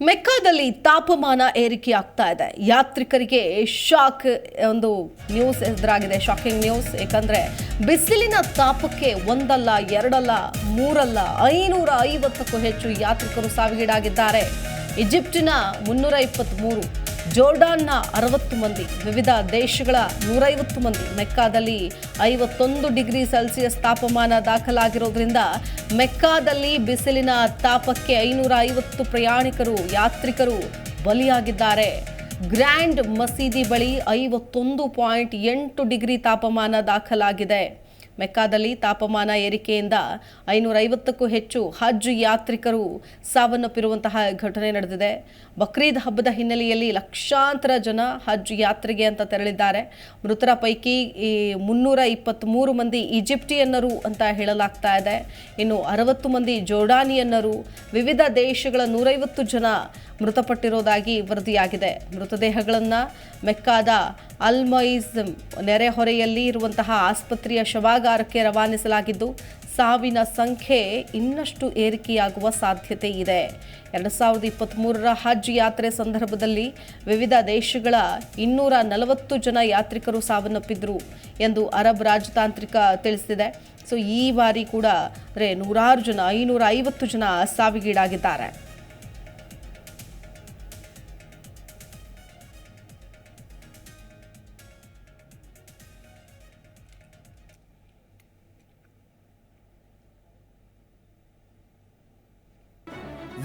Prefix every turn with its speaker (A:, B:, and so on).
A: ಮೆಕ್ಕಾದಲ್ಲಿ ತಾಪಮಾನ ಏರಿಕೆ ಆಗ್ತಾ ಇದೆ. ಯಾತ್ರಿಕರಿಗೆ ಶಾಕ್, ಒಂದು ನ್ಯೂಸ್ ಎದುರಾಗಿದೆ. ಶಾಕಿಂಗ್ ನ್ಯೂಸ್, ಏಕೆಂದರೆ ಬಿಸಿಲಿನ ತಾಪಕ್ಕೆ ಒಂದಲ್ಲ, ಎರಡಲ್ಲ, ಮೂರಲ್ಲ ಐನೂರ ಐವತ್ತಕ್ಕೂ ಹೆಚ್ಚು ಯಾತ್ರಿಕರು ಸಾವಿಗೀಡಾಗಿದ್ದಾರೆ. ಈಜಿಪ್ಟಿನ ಮುನ್ನೂರ ಇಪ್ಪತ್ತ್ಮೂರು ಜೋರ್ಡಾನ್ನ ಅರವತ್ತು ಮಂದಿ, ವಿವಿಧ ದೇಶಗಳ ನೂರೈವತ್ತು ಮಂದಿ, ಮೆಕ್ಕಾದಲ್ಲಿ ಐವತ್ತೊಂದು ಡಿಗ್ರಿ ಸೆಲ್ಸಿಯಸ್ ತಾಪಮಾನ ದಾಖಲಾಗಿರೋದ್ರಿಂದ ಮೆಕ್ಕಾದಲ್ಲಿ ಬಿಸಿಲಿನ ತಾಪಕ್ಕೆ ಐನೂರ ಐವತ್ತು ಪ್ರಯಾಣಿಕರು, ಯಾತ್ರಿಕರು ಬಲಿಯಾಗಿದ್ದಾರೆ. ಗ್ರ್ಯಾಂಡ್ ಮಸೀದಿ ಬಳಿ ಐವತ್ತೊಂದು ಪಾಯಿಂಟ್ ಎಂಟು ಡಿಗ್ರಿ ತಾಪಮಾನ ದಾಖಲಾಗಿದೆ. ಮೆಕ್ಕಾದಲ್ಲಿ ತಾಪಮಾನ ಏರಿಕೆಯಿಂದ ಐನೂರೈವತ್ತಕ್ಕೂ ಹೆಚ್ಚು ಹಜ್ ಯಾತ್ರಿಕರು ಸಾವನ್ನಪ್ಪಿರುವಂತಹ ಘಟನೆ ನಡೆದಿದೆ. ಬಕ್ರೀದ್ ಹಬ್ಬದ ಹಿನ್ನೆಲೆಯಲ್ಲಿ ಲಕ್ಷಾಂತರ ಜನ ಹಜ್ ಯಾತ್ರೆಗೆ ಅಂತ ತೆರಳಿದ್ದಾರೆ. ಮೃತರ ಪೈಕಿ ಈ ಮುನ್ನೂರ ಇಪ್ಪತ್ತ್ಮೂರು ಮಂದಿ ಈಜಿಪ್ಟಿಯನ್ನರು ಅಂತ ಹೇಳಲಾಗ್ತಾ ಇದೆ. ಇನ್ನು ಅರವತ್ತು ಮಂದಿ ಜೋರ್ಡಾನಿಯನ್ನರು, ವಿವಿಧ ದೇಶಗಳ ನೂರೈವತ್ತು ಜನ ಮೃತಪಟ್ಟಿರೋದಾಗಿ ವರದಿಯಾಗಿದೆ. ಮೃತದೇಹಗಳನ್ನು ಮೆಕ್ಕಾದ ಅಲ್ಮೈಸ್ ನೆರೆಹೊರೆಯಲ್ಲಿ ಇರುವಂತಹ ಆಸ್ಪತ್ರೆಯ ಶವಾಗಾರಕ್ಕೆ ರವಾನಿಸಲಾಗಿದ್ದು, ಸಾವಿನ ಸಂಖ್ಯೆ ಇನ್ನಷ್ಟು ಏರಿಕೆಯಾಗುವ ಸಾಧ್ಯತೆ ಇದೆ. ಎರಡು ಸಾವಿರದ ಇಪ್ಪತ್ತ್ಮೂರರ ಹಜ್ ಯಾತ್ರೆ ಸಂದರ್ಭದಲ್ಲಿ ವಿವಿಧ ದೇಶಗಳ ಇನ್ನೂರ ನಲವತ್ತು ಜನ ಯಾತ್ರಿಕರು ಸಾವನ್ನಪ್ಪಿದ್ರು ಎಂದು ಅರಬ್ ರಾಜತಾಂತ್ರಿಕ ತಿಳಿಸಿದೆ. ಸೊ, ಈ ಬಾರಿ ಕೂಡ, ಅಂದರೆ ನೂರಾರು ಜನ, ಐನೂರ ಐವತ್ತು ಜನ ಸಾವಿಗೀಡಾಗಿದ್ದಾರೆ.